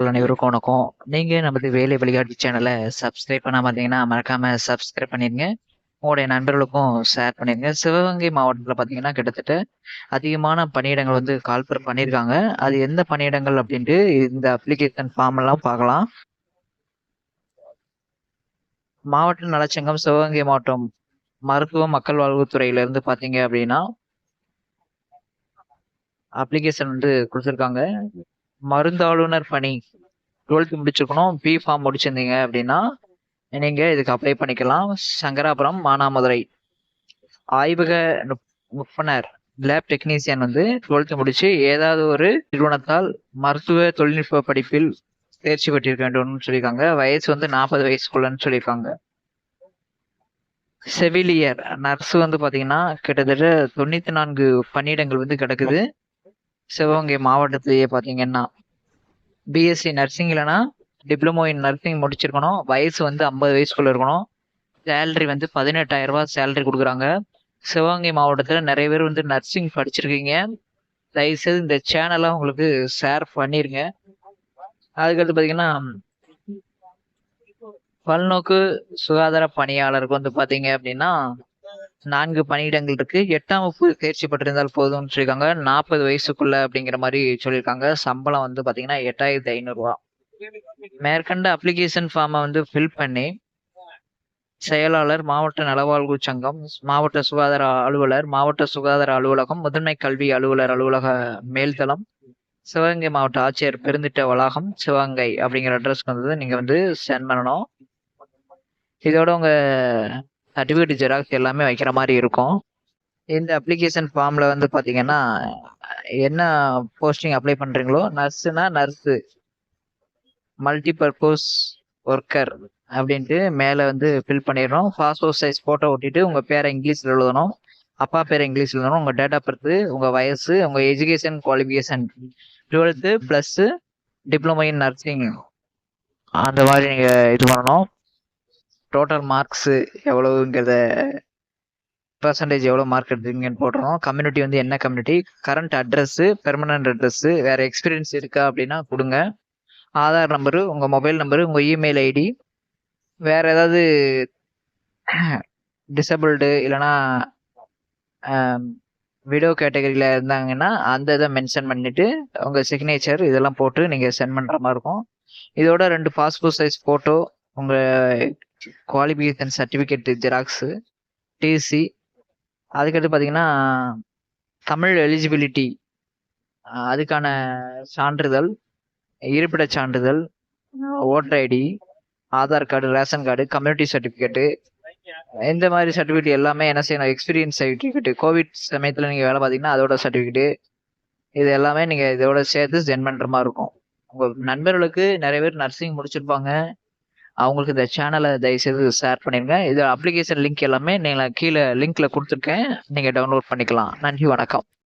அனைவருக்கும் வணக்கம். நீங்க நமது வேலை விளையாட்டு சேனலை சப்ஸ்கிரைப் பண்ணாம இருந்தீங்கன்னா, மறக்காம சப்ஸ்கிரைப் பண்ணிருங்க. உங்களுடைய நண்பர்களுக்கும் ஷேர் பண்ணிருங்க. சிவகங்கை மாவட்டத்தில் பார்த்தீங்கன்னா, கிட்டத்தட்ட அதிகமான பணியிடங்கள் வந்து கால்பர் பண்ணியிருக்காங்க. அது எந்த பணியிடங்கள் அப்படின்ட்டு இந்த அப்ளிகேஷன் ஃபார்ம் எல்லாம் பார்க்கலாம். மாவட்ட நலச்சங்கம் சிவகங்கை மாவட்டம் மருத்துவ மக்கள் வாழ்வுத்துறையிலிருந்து பார்த்தீங்க அப்படின்னா அப்ளிகேஷன் வந்து கொடுத்துருக்காங்க மருந்தாளுநர் பணி 12த் முடிச்சிருக்கணும். பி ஃபார்ம் முடிச்சிருந்தீங்க அப்படின்னா நீங்கள் இதுக்கு அப்ளை பண்ணிக்கலாம். சங்கராபுரம், மானாமதுரை. ஆய்வக நுப் நுட்பனர் லேப் டெக்னீசியன் வந்து 12த் முடிச்சு ஏதாவது ஒரு நிறுவனத்தால் மருத்துவ தொழில்நுட்ப படிப்பில் தேர்ச்சி பெற்றிருக்க வேண்டும்னு சொல்லியிருக்காங்க. வயசு வந்து 40 வயசுக்குள்ளன்னு சொல்லியிருக்காங்க. செவிலியர் நர்ஸ் வந்து பார்த்தீங்கன்னா, கிட்டத்தட்ட 94 பணியிடங்கள் வந்து கிடக்குது. சிவகங்கை மாவட்டத்திலேயே பார்த்தீங்கன்னா. பிஎஸ்சி நர்சிங் இல்லைன்னா டிப்ளமோ இன் நர்சிங் முடிச்சிருக்கணும். வயசு வந்து ஐம்பது வயசுக்குள்ளே இருக்கணும். சேலரி வந்து பதினெட்டாயிரம் ரூபா சேலரி கொடுக்குறாங்க சிவகங்கை மாவட்டத்தில் நிறைய பேர் வந்து நர்சிங் படிச்சிருக்கீங்க. தயவுசெய்து இந்த சேனலாக உங்களுக்கு ஷேர் பண்ணிருங்க. அதுக்கடுத்து பார்த்தீங்கன்னா பல்நோக்கு சுகாதார பணியாளருக்கு வந்து பார்த்தீங்க அப்படின்னா நான்கு பணியிடங்கள் இருக்கு. எட்டாம் வகுப்பு தேர்ச்சி பெற்றிருந்தால் போதும்னு சொல்லியிருக்காங்க. 40 வயசுக்குள்ள அப்படிங்கிற மாதிரி சொல்லியிருக்காங்க. சம்பளம் வந்து பார்த்தீங்கன்னா, எட்டாயிரத்தி ஐநூறுரூவா மேற்கண்ட அப்ளிகேஷன் ஃபார்மை வந்து ஃபில் பண்ணி செயலாளர், மாவட்ட நலவாழ்வு சங்கம், மாவட்ட சுகாதார அலுவலர், மாவட்ட சுகாதார அலுவலகம், முதன்மை கல்வி அலுவலர் அலுவலக மேல்தளம், சிவகங்கை மாவட்ட ஆட்சியர் பெருந்திட்ட வளாகம், சிவகங்கை அப்படிங்கிற அட்ரஸ்க்கு வந்து நீங்க வந்து சென்ட் பண்ணணும். இதோட உங்க சர்டிஃபிகேட் ஜெராக்ஸ் எல்லாமே வைக்கிற மாதிரி இருக்கும். இந்த அப்ளிகேஷன் ஃபார்மில் வந்து பார்த்தீங்கன்னா, என்ன போஸ்டிங் அப்ளை பண்ணுறீங்களோ நர்ஸுனா நர்ஸு. மல்டிபர்பஸ் ஒர்க்கர் அப்படின்ட்டு மேலே வந்து ஃபில் பண்ணிடுறோம் பாஸ்போர்ட் சைஸ் ஃபோட்டோ ஒட்டிட்டு உங்கள் பேரை இங்கிலீஷில் எழுதணும். அப்பா பேர் இங்கிலீஷில் எழுதணும். உங்கள் டேட் ஆஃப் பர்த்து உங்கள் வயசு, உங்கள் education qualification twelfth plus diploma in nursing அந்த மாதிரி நீங்கள் இது பண்ணணும். டோட்டல் மார்க்ஸ் எவ்வளவுங்கிறத பர்சன்டேஜ் எவ்வளோ மார்க் எடுத்திருக்கீங்கன்னு போடுறோம் கம்யூனிட்டி வந்து என்ன community, current address permanent address வேறு எக்ஸ்பீரியன்ஸ் இருக்கா அப்படின்னா கொடுங்க. ஆதார் நம்பரு, உங்கள் மொபைல் நம்பரு, உங்கள் இமெயில் ஐடி, வேறு ஏதாவது டிசபிள்டு இல்லைனா விடோ கேட்டகரியில் இருந்தாங்கன்னா, அந்த இதை மென்ஷன் பண்ணிவிட்டு உங்கள் சிக்னேச்சர் இதெல்லாம் போட்டு நீங்கள் சென்ட் பண்ணுற மாதிரி இருக்கும். இதோட ரெண்டு பாஸ்போர்ட் சைஸ் ஃபோட்டோ, உங்கள் குவாலிஃபிகேஷன் சர்டிஃபிகேட் ஜெராக்ஸு, டிசி அதுக்கடுத்து பார்த்தீங்கன்னா, தமிழ் எலிஜிபிலிட்டி அதுக்கான சான்றிதழ், இருப்பிட சான்றிதழ், voter ID, Aadhaar card, ration card, community certificate இந்த மாதிரி சர்டிஃபிகேட் எல்லாமே என்ன செய்யணும், எக்ஸ்பீரியன்ஸ் சர்டிஃபிகேட் கோவிட் சமயத்தில் நீங்கள் வேலை பார்த்தீங்கன்னா, அதோட சர்டிஃபிகேட்டு இது எல்லாமே நீங்கள் இதோட சேர்த்து சென்ட் பண்ணுற மாதிரி இருக்கும். உங்கள் நண்பர்களுக்கு நிறைய பேர் நர்சிங் முடிச்சிருப்பாங்க. அவங்களுக்கு இந்த சேனலை தயவுசெய்து ஷேர் பண்ணிடுங்க இது அப்ளிகேஷன் லிங்க் எல்லாமே நீங்கள் கீழே லிங்க்ல கொடுத்துருக்கேன் நீங்க டவுன்லோட் பண்ணிக்கலாம். நன்றி, வணக்கம்.